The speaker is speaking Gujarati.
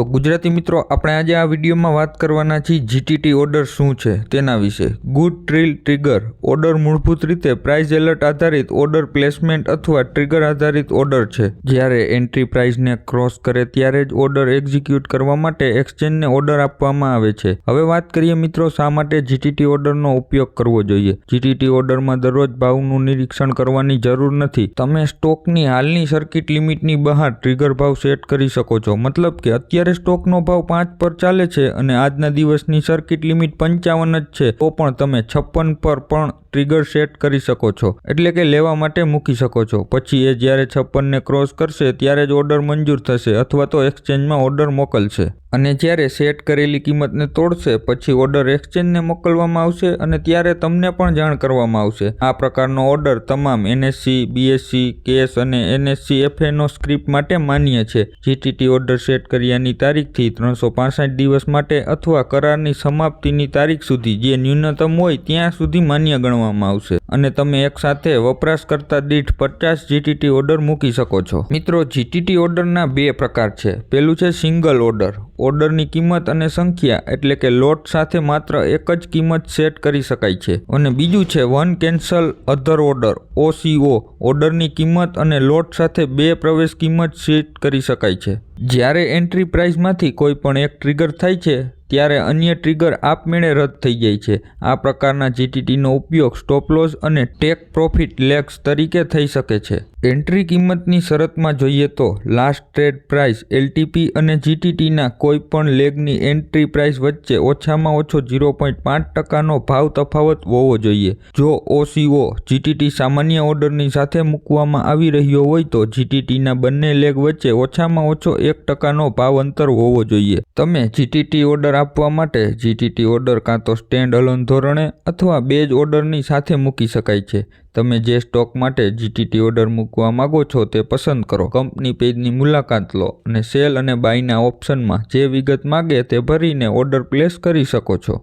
તો ગુજરાતી મિત્રો, આપણે આજે આ વિડીયોમાં વાત કરવાના છીએ જીટીટી ઓર્ડર શું છે તેના વિશે. ગુડ ટ્રીલ ટ્રિગર ઓર્ડર મૂળભૂત રીતે પ્રાઇસ એલર્ટ આધારિત ઓર્ડર પ્લેસમેન્ટ અથવા ટ્રિગર આધારિત ઓર્ડર છે. જ્યારે એન્ટ્રી પ્રાઇસને ક્રોસ કરે ત્યારે જ ઓર્ડર એક્ઝિક્યુટ કરવા માટે એક્સચેન્જને ઓર્ડર આપવામાં આવે છે. હવે વાત કરીએ મિત્રો, શા માટે જીટીટી ઓર્ડરનો ઉપયોગ કરવો જોઈએ? જીટીટી ઓર્ડરમાં દરરોજ ભાવનું નિરીક્ષણ કરવાની જરૂર નથી. તમે સ્ટોકની હાલની સર્કિટ લિમિટની બહાર ટ્રિગર ભાવ સેટ કરી શકો છો. મતલબ કે અત્યારે સ્ટોકનો ભાવ પાંચ પર ચાલે છે અને આજના દિવસની સર્કિટ લિમિટ પંચાવન જ છે, તો પણ તમે છપ્પન પર પણ ટ્રિગર સેટ કરી શકો છો. એટલે કે લેવા માટે મૂકી શકો છો. પછી એ જ્યારે છપ્પનને ક્રોસ કરશે, ત્યારે જ ઓર્ડર મંજૂર થશે અથવા તો એક્સચેન્જમાં ઓર્ડર મોકલશે. અને જ્યારે સેટ કરેલી કિંમતને તોડશે, પછી ઓર્ડર એક્સચેન્જને મોકલવામાં આવશે અને ત્યારે તમને પણ જાણ કરવામાં આવશે. આ પ્રકારનો ઓર્ડર તમામ એનએસસી બીએસસી કેસ અને એનએસસી એફએનો સ્ક્રિપ્ટ માટે માન્ય છે. જીટીટી ઓર્ડર સેટ કર્યાની તારીખથી ત્રણસો દિવસ માટે અથવા કરારની સમાપ્તિની તારીખ સુધી જે ન્યૂનતમ હોય ત્યાં સુધી માન્ય ગણવામાં આવશે. અને તમે એકસાથે વપરાશકર્તા દીઠ પચાસ જીટીટી ઓર્ડર મૂકી શકો છો. મિત્રો જીટીટી ઓર્ડરના બે પ્રકાર છે. પેલું છે સિંગલ ઓર્ડર ઓર્ડરની કિંમત અને સંખ્યા એટલે કે લોટ સાથે માત્ર એક જ કિંમત સેટ કરી શકાય છે. અને બીજું છે one cancel other order OCO ઓર્ડરની કિંમત અને લોટ સાથે બે પ્રવેશ કિંમત સેટ કરી શકાય છે. જ્યારે એન્ટ્રી પ્રાઇઝમાંથી કોઈ પણ એક ટ્રિગર થાય છે ત્યારે અન્ય ટ્રિગર આપમેળે રદ થઈ જાય છે. આ પ્રકારના જીટીટીનો ઉપયોગ સ્ટોપલોસ અને ટેક પ્રોફિટ લેગ્સ તરીકે થઈ શકે છે. એન્ટ્રી કિંમતની શરતમાં જોઈએ તો લાસ્ટ ટ્રેડ પ્રાઇસ એલટીપી અને જીટીટીના કોઈપણ લેગની એન્ટ્રી પ્રાઇસ વચ્ચે ઓછામાં ઓછો ઝીરો પોઈન્ટ પાંચ ટકાનો ભાવ તફાવત હોવો જોઈએ. જો ઓસીઓ જીટીટી સામાન્ય ઓર્ડરની સાથે મૂકવામાં આવી રહ્યો હોય તો જીટીટીના બંને લેગ વચ્ચે ઓછામાં ઓછો એક ટકાનો ભાવ અંતર હોવો જોઈએ. તમે જીટીટી ઓર્ડર આપવા માટે જીટીટી ઓર્ડર કાં તો સ્ટેન્ડ અલોન ધોરણે અથવા બેજ ઓર્ડરની સાથે મૂકી શકાય છે. તમે જે સ્ટોક માટે જીટીટી ઓર્ડર મૂકવા માંગો છો તે પસંદ કરો. કંપની પેજની મુલાકાત લો અને સેલ અને બાયના ઓપ્શનમાં જે વિગત માગે તે ભરીને ઓર્ડર પ્લેસ કરી શકો છો.